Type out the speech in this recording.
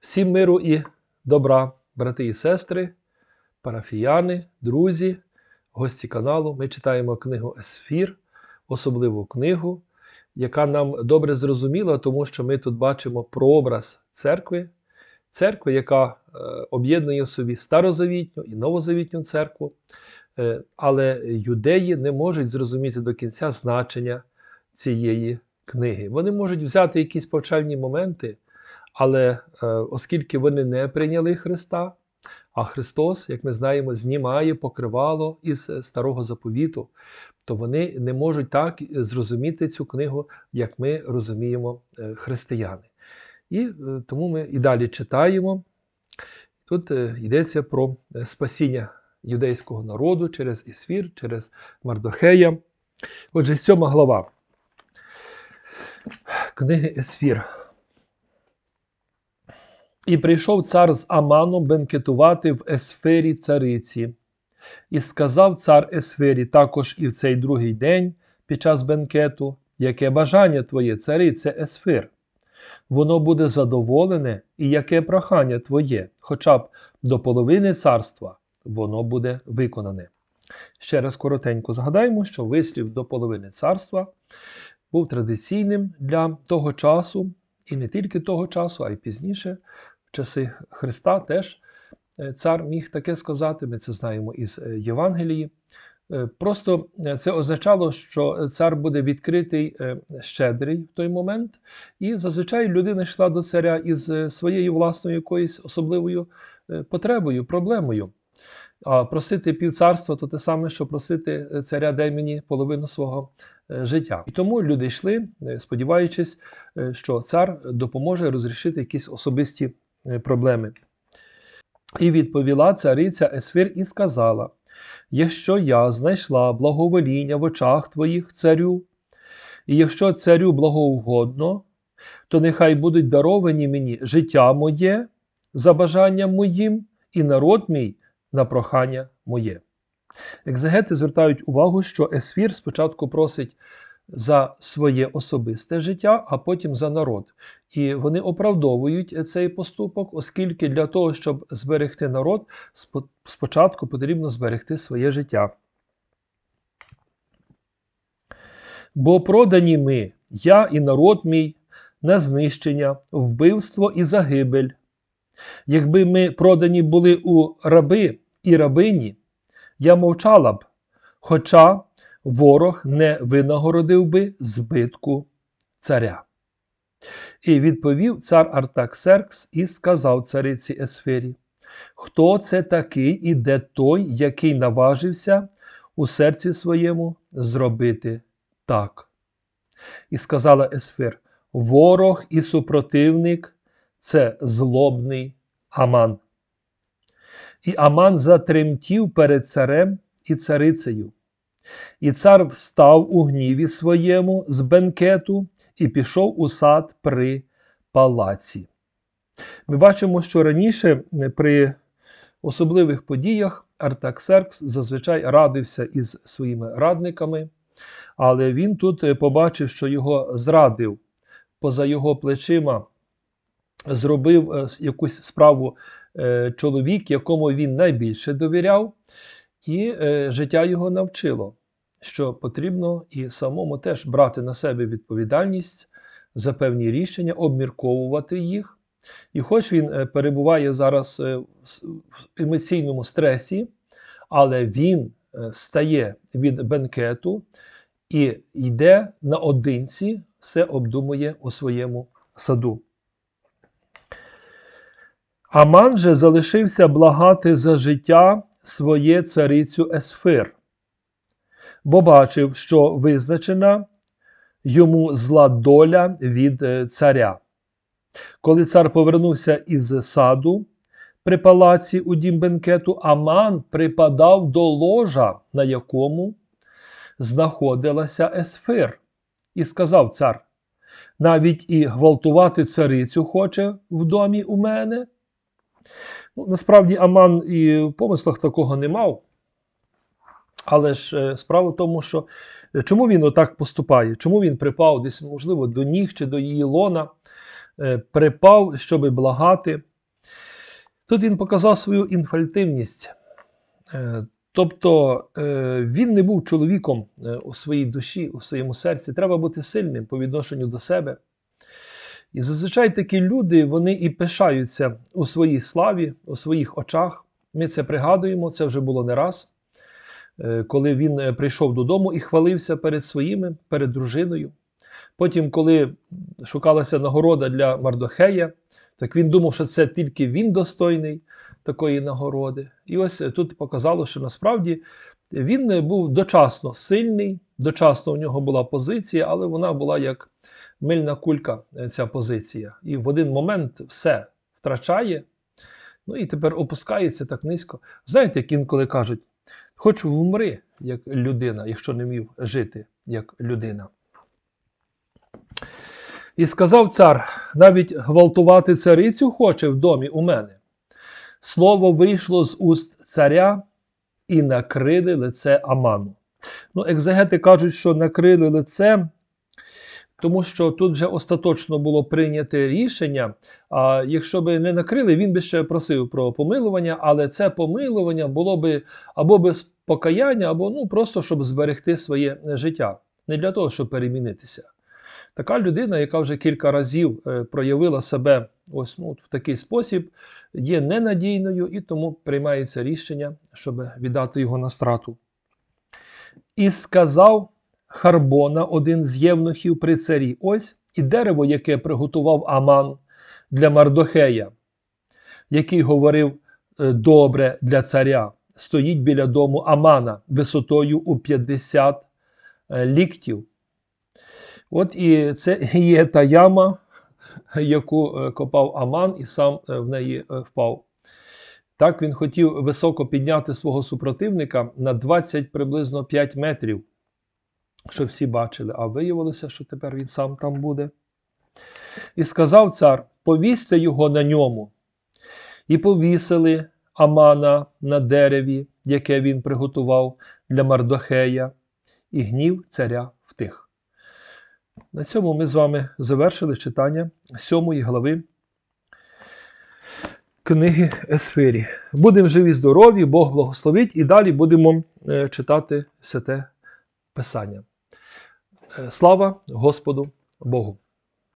Всім миру і добра, брати і сестри, парафіяни, друзі, гості каналу. Ми читаємо книгу Есфір, особливу книгу, яка нам добре зрозуміла, тому що ми тут бачимо прообраз церкви, церкви, яка е, об'єднує в собі старозавітню і новозавітню церкву. Е, Але юдеї не можуть зрозуміти до кінця значення цієї книги. Вони можуть взяти якісь повчальні моменти. Але е, оскільки вони не прийняли Христа, а Христос, як ми знаємо, знімає покривало із е, старого заповіту, то вони не можуть так зрозуміти цю книгу, як ми розуміємо е, християни. І е, тому ми і далі читаємо. Тут е, йдеться про е, спасіння юдейського народу через Ісфір, через Мардохея. Отже, сьома глава книги Есфір. І прийшов цар з Аманом бенкетувати в Есфері цариці. І сказав цар Есфері також і в цей другий день під час бенкету, яке бажання твоє, царице Есфир. Воно буде задоволене, і яке прохання твоє, хоча б до половини царства, воно буде виконане. Ще раз коротенько згадаємо, що вислів до половини царства був традиційним для того часу, і не тільки того часу, а й пізніше, часи Христа теж е, цар міг таке сказати. Ми це знаємо із е, Євангелії. Е, Просто це означало, що цар буде відкритий, щедрий в той момент, і зазвичай людина йшла до царя із своєю власною якоюсь особливою потребою, проблемою. А просити півцарства то те саме, що просити царя, дай мені половину свого життя. І тому люди йшли, сподіваючись, що цар допоможе розрішити якісь особисті проблеми. І відповіла цариця Есфір і сказала: Якщо я знайшла благовоління в очах твоїх, царю, і якщо царю благоугодно, то нехай будуть даровані мені життя моє за бажанням моїм, і народ мій на прохання моє. Екзегети звертають увагу, що Есфір спочатку просить за своє особисте життя, а потім за народ. І вони оправдовують цей поступок, оскільки для того, щоб зберегти народ, спочатку потрібно зберегти своє життя. Бо продані ми, я і народ мій, на знищення, вбивство і загибель. Якби ми продані були у раби і рабині, я мовчала б, хоча ворог не винагородив би збитку царя. І відповів цар Артаксеркс і сказав цариці Есфері: Хто це такий і де той, який наважився у серці своєму зробити так? І сказала Есфир: Ворог і супротивник це злобний Аман. І Аман затремтів перед царем і царицею. І цар встав у гніві своєму з бенкету і пішов у сад при палаці. Ми бачимо, що раніше е, при особливих подіях Артаксеркс зазвичай радився із своїми радниками, але він тут е, побачив, що його зрадив поза його плечима, зробив е, якусь справу чоловік, якому він найбільше довіряв, і е, життя його навчило, що потрібно і самому теж брати на себе відповідальність за певні рішення, обмірковувати їх. І хоч він е, перебуває зараз е, в емоційному стресі, але він е, стає від бенкету і йде наодинці, все обдумує у своєму саду. Аман же залишився благати за життя своє царицю Есфир, бо бачив, що визначена йому зла доля від е, царя. Коли цар повернувся із саду при палаці у дім бенкету, Аман припадав до ложа, на якому знаходилася Есфир, і сказав цар: навіть і гвалтувати царицю хоче в домі у мене. Ну, насправді Аман і в помислах такого не мав. Але ж е, справа в тому, що е, чому він отак поступає? Чому він припав десь, можливо, до ніг чи до її лона, е, припав, щоби благати. Тут він показав свою інфальтивність. Тобто він не був чоловіком у своїй душі, у своєму серці. Треба бути сильним по відношенню до себе. І зазвичай такі люди вони і пишаються у своїй славі, у своїх очах. Ми це пригадуємо, це вже було не раз, Е, коли він е, прийшов додому і хвалився перед своїми, перед дружиною. Потім, коли шукалася нагорода для Мардохея, так він думав, що це тільки він достойний такої нагороди. І ось тут показало, що насправді він був дочасно сильний, дочасно у нього була позиція, але вона була як мильна кулька, е, ця позиція. І в один момент все втрачає, ну і тепер опускається так низько. Знаєте, як інколи кажуть, хоч вмри як людина, якщо не вмів жити як людина. І сказав цар: навіть гвалтувати царицю хоче в домі у мене. Слово вийшло з уст царя і накрили лице Аману. Ну, екзегети кажуть, що накрили лице, тому що тут вже остаточно було прийнято рішення. А якщо би не накрили, він би ще просив про помилування, але це помилування було би або без покаяння, або ну, просто щоб зберегти своє життя, не для того, щоб перемінитися. Така людина, яка вже кілька разів е, проявила себе ось ну, в такий спосіб, є ненадійною і тому приймається рішення, щоб віддати його на страту. І сказав Харбона, один з євнухів при царі, ось і дерево, яке приготував Аман для Мардохея, який говорив е, добре для царя, стоїть біля дому Амана висотою у 50 е, ліктів. От і це є та яма, яку е, копав Аман, і сам е, в неї е, впав. Так він хотів високо підняти свого супротивника на 20 приблизно 5 метрів, щоб всі бачили, а виявилося, що тепер він сам там буде. І сказав цар: повісьте його на ньому. І повісили Амана на дереві, яке він приготував для Мардохея, і гнів царя втих. На цьому ми з вами завершили читання сьомої глави книги Есфирі. Будемо живі, здорові, Бог благословить, і далі будемо е, читати святе Писання. Е, Слава Господу Богу!